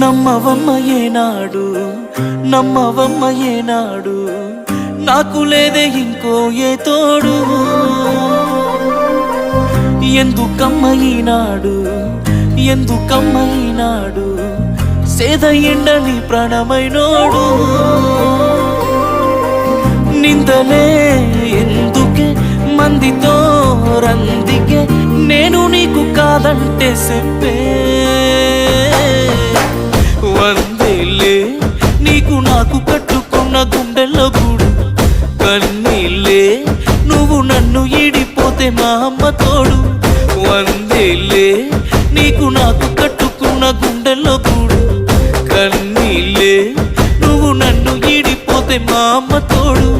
నమ్మవమ్మ ఏనాడు నమ్మవమ్మ ఏనాడు నాకు లేదే ఇంకో ఏ తోడు. ఎందుకమ్మ ఈనాడు ఎందుకమ్మ ఈనాడు సేద ఎండని ప్రాణమైనోడు నిందలే ఎందుకే మందితో రందికే నేను నీకు కాదంటే చెప్పే నీకు నాకు కట్టుకున్న గుండెల్లో గూడు. కన్నీళ్ళే నువ్వు నన్ను ఈడిపోతే మా అమ్మ తోడు. వందేలే నీకు నాకు కట్టుకున్న గుండెల్లో గూడు. కన్నీళ్ళే నువ్వు నన్ను ఈడిపోతే మా అమ్మ తోడు.